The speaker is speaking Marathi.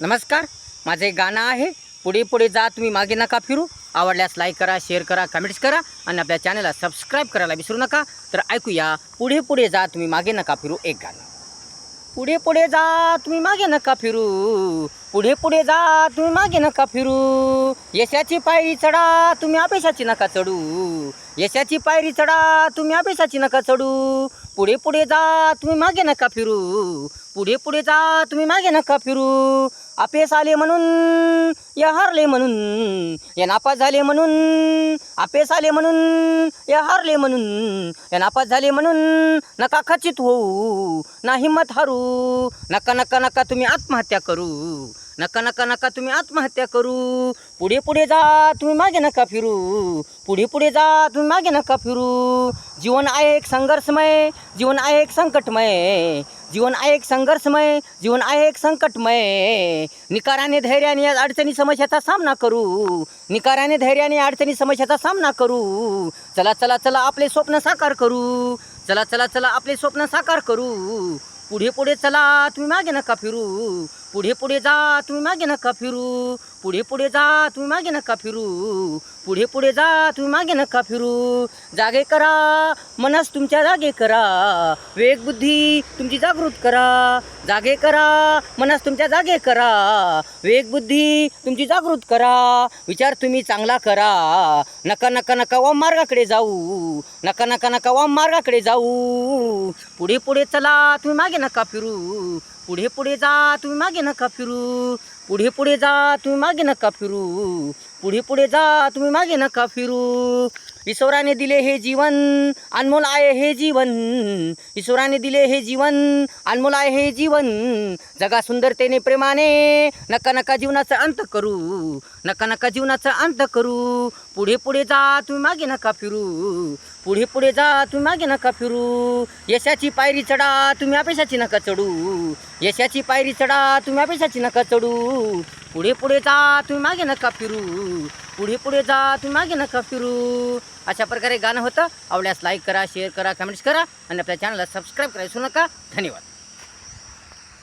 नमस्कार माझं एक गाणं आहे. पुढे पुढे जा तुम्ही मागे नका फिरू. आवडल्यास लाईक करा शेअर करा कमेंट्स करा आणि आपल्या चॅनलला सबस्क्राईब करायला विसरू नका. तर ऐकूया पुढे पुढे जा तुम्ही मागे नका फिरू एक गाणं. पुढे पुढे जा तुम्ही मागे नका फिरू. पुढे पुढे जा तुम्ही मागे नका फिरू. यशाची पायरी चढा तुम्ही अपेक्षाची नका चढू. यशाची पायरी चढा तुम्ही अपेक्षाची नका चढू. पुढे पुढे जा तुम्ही मागे नका फिरू. पुढे पुढे जा तुम्ही मागे नका फिरू. अपेस आले म्हणून या हारले म्हणून या नापास झाले म्हणून अपेस आले म्हणून या हारले म्हणून या नापास झाले म्हणून नका खचित होऊ ना हिंमत हारू नका नका नका तुम्ही आत्महत्या करू. नका नका नका तुम्ही आत्महत्या करू. पुढे पुढे जा तुम्ही मागे नका फिरू. पुढे पुढे जा तुम्ही मागे नका फिरू. जीवन आहे एक संघर्षमय जीवन आहे एक संकटमय. जीवन आहे एक संघर्षमय जीवन आहे एक संकटमय. निकाराने धैर्याने या अडचणी समस्याचा सामना करू. निकाराने धैर्याने अडचणी समस्याचा सामना करू. चला चला चला आपले स्वप्न साकार करू. चला चला चला आपले स्वप्न साकार करू. पुढे पुढे चला तुम्ही मागे नका फिरू. पुढे पुढे जा तुम्ही मागे नका फिरू. पुढे पुढे जा तुम्ही मागे नका फिरू. पुढे पुढे जा तुम्ही मागे नका फिरू. जागे करा मनस तुमच्या जागे करा. वेग बुद्धी तुमची जागृत करा. जागे करा मनस तुमच्या जागे करा. वेग बुद्धी तुमची जागृत करा. विचार तुम्ही चांगला करा. नका नका नका वाम मार्गाकडे जाऊ. नका नका नका वाम मार्गाकडे जाऊ. पुढे पुढे चला तुम्ही मागे नका फिरू. पुढे पुढे जा तुम्ही मागे नका फिरू. पुढे पुढे जा तुम्ही मागे नका फिरू. पुढे पुढे जा तुम्ही मागे नका फिरू. ईश्वराने दिले हे जीवन अनमोल आहे हे जीवन. ईश्वराने दिले हे जीवन अनमोल आहे हे जीवन. जगा सुंदरतेने प्रेमाने नका नका जीवनाचा अंत करू. नका नका जीवनाचा अंत करू. पुढे पुढे जा तुम्ही मागे नका फिरू. पुढे पुढे जा तुम्ही मागे नका फिरू. यशाची पायरी चढा तुम्ही अपेक्षाची नका चढू. यशाची पायरी चढा तुम्ही अपेक्षाची नका चढू. पुढे पुढे जा तुम्ही मागे नका फिरू. पुढे पुढे जा तुम्ही मागे नका फिरू. अशा प्रकारे गाणं होतं. आवडल्यास लाईक करा शेअर करा कमेंट्स करा. आणि आपल्या चॅनलला सबस्क्राईब करायला नका. धन्यवाद.